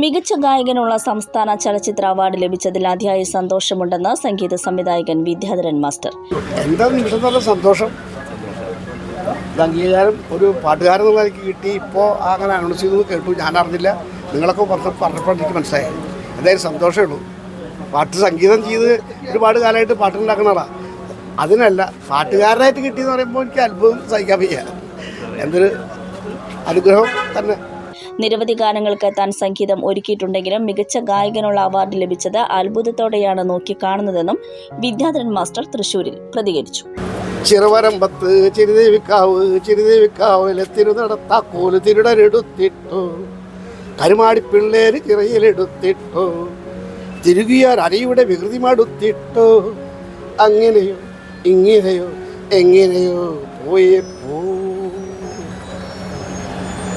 മികച്ച ഗായകനുള്ള സംസ്ഥാന ചലച്ചിത്ര അവാർഡ് ലഭിച്ചതിൽ അതിയായ സന്തോഷമുണ്ടെന്ന് സംഗീത സംവിധായകൻ വിദ്യാധരൻ മാസ്റ്റർ. എന്താ സന്തോഷം? അംഗീകാരം ഒരു പാട്ടുകാരൻ എനിക്ക് കിട്ടി. ഇപ്പോൾ അങ്ങനെ അനൗൺസ് ചെയ്തു കേട്ടു. ഞാൻ അറിഞ്ഞില്ല. നിങ്ങളൊക്കെ പറഞ്ഞ പറഞ്ഞപ്പോൾ എനിക്ക് മനസ്സിലായി എന്തായാലും സന്തോഷമേ ഉള്ളൂ. പാട്ട് സംഗീതം ചെയ്ത് ഒരുപാട് കാലമായിട്ട് പാട്ടുണ്ടാക്കുന്നതാണ് അതിനല്ല പാട്ടുകാരനായിട്ട് കിട്ടിയെന്ന് പറയുമ്പോൾ എനിക്ക് അത്ഭുതം സഹിക്കാൻ വയ്യ. എന്തൊരു അനുഗ്രഹം തന്നെ. നിരവധി ഗാനങ്ങൾക്ക് താൻ സംഗീതം ഒരുക്കിയിട്ടുണ്ടെങ്കിലും മികച്ച ഗായകനുള്ള അവാർഡ് ലഭിച്ചത് അത്ഭുതത്തോടെയാണ് നോക്കിക്കാണുന്നതെന്നും വിദ്യാധരൻ മാസ്റ്റർ തൃശൂരിൽ പ്രതികരിച്ചു. ചിറവരമ്പത്ത് ചിരുദേവിക്കാവ് ചിരുദേവിക്കാവിലെ തിരുനടത്താക്കോൽ തിരുടരെടുത്തിട്ടു. കരുമാടി പിള്ളേര് ചിറയിലെടുത്തിട്ടു. തിരുകിയാർ അരയുടെ വികൃതി മടുത്തിട്ടു. അങ്ങനെയോ ഇങ്ങനെയോ എങ്ങനെയോ പോയേ പോ.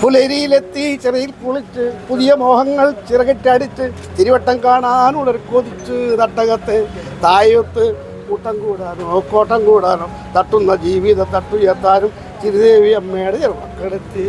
പുലരിയിലെത്തി ചെറിയിൽ കുളിച്ച് പുതിയ മോഹങ്ങൾ ചിറകിട്ടടിച്ച് തിരുവട്ടം ഉടർ കൊതിച്ച് തട്ടകത്ത് തായൊത്ത് കൂട്ടം കൂടാനോ കോട്ടം കൂടാനോ തട്ടുന്ന ജീവിത തട്ടുയർത്താനും ചിരുദേവി അമ്മയുടെ ചെറുമക്കളെത്തി.